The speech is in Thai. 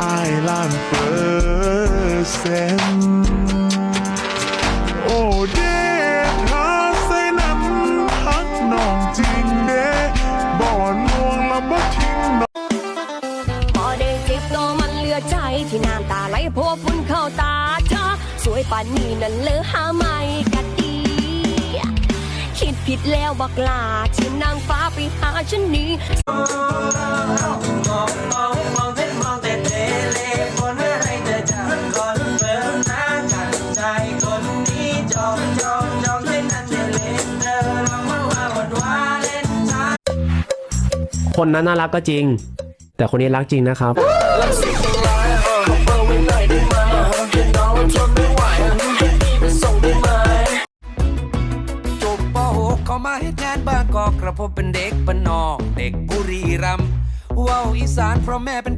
อายล้านเปอร์เซ็นต์โอ้เด้ถ้าใส่น้ำพักน้องจริงเด้บ่อนวงและบ่ทิ้งน้องพอได้เจ็บตัวมันเหลือใจที่น้ำตาไหลเพราะวกฝุ่นเข้าตาเธอสวยป่านนี้นั่นเลอหาไม่กัดดีคิดผิดแล้วบักลาที่นางฟ้าไปหาฉันนี้ คนนั้นน่ารักก็จริง แต่คนนี้รักจริงนะครับ เขามาเฮ็ดงานบางกอกกระผมเป็นเด็กบ้านนอก เด็กบุรีรัมย์ว้าวอีสานเพราะแม่เป็น